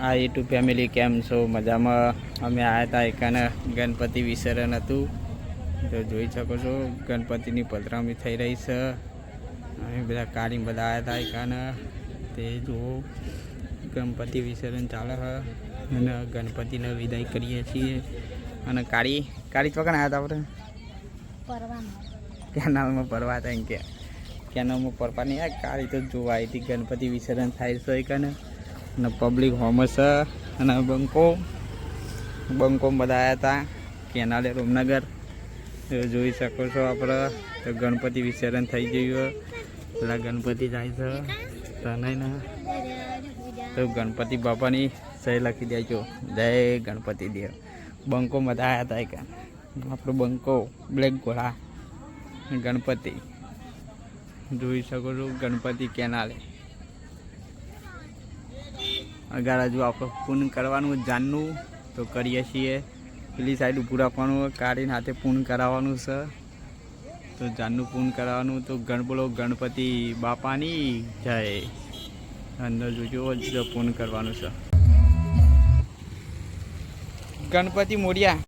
આ YouTube family કેમ છો? મજામાં? અમે આવ્યા હતા એકાને ગણપતિ વિસર્જન હતું. તો જોઈ શકો છો ગણપતિની પધરામણી થઈ રહી છે. અમે બધા કાળી બધા આવ્યા હતા એકાને. તે જુઓ ગણપતિ વિસર્જન ચાલે છે અને ગણપતિને વિદાય કરીએ છીએ. અને કાળી કાળી ચોકણ આવ્યા હતા આપણે? કેનાલમાં પરવા હતા એમ કે? કેનાલમાં પરવા નહીં કાળી તો જોવા આવી હતી ગણપતિ વિસર્જન થાય છે એકાને. અને પબ્લિક હોમ છે અને બંકો બંકો બધા આવ્યા હતા કેનાલે રૂમનગર. જોઈ શકો છો આપણે તો ગણપતિ વિસર્જન થઈ ગયું પેલા ગણપતિ જાય છે. તને ને. તો ગણપતિ બાપાની સહી લખી દેજો. જય ગણપતિ દેવ. બંકો બધા આવ્યા હતા એક. આપણો બંકો, બ્લેક ઘોડા ગણપતિ. જોઈ શકો છો ગણપતિ કેનાલે. અગાર હજુ આપણે પૂન કરવાનું જાનનું, તો કરીએ છીએ. પેલી સાઈડ ઊભું રાખવાનું કાઢીને હાથે પૂન કરાવવાનું છે. તો જાનનું પૂન કરાવવાનું, તો ગણ બોલો ગણપતિ બાપાની જય. અંદર જોજો પૂન કરવાનું છે. ગણપતિ મોર્યા.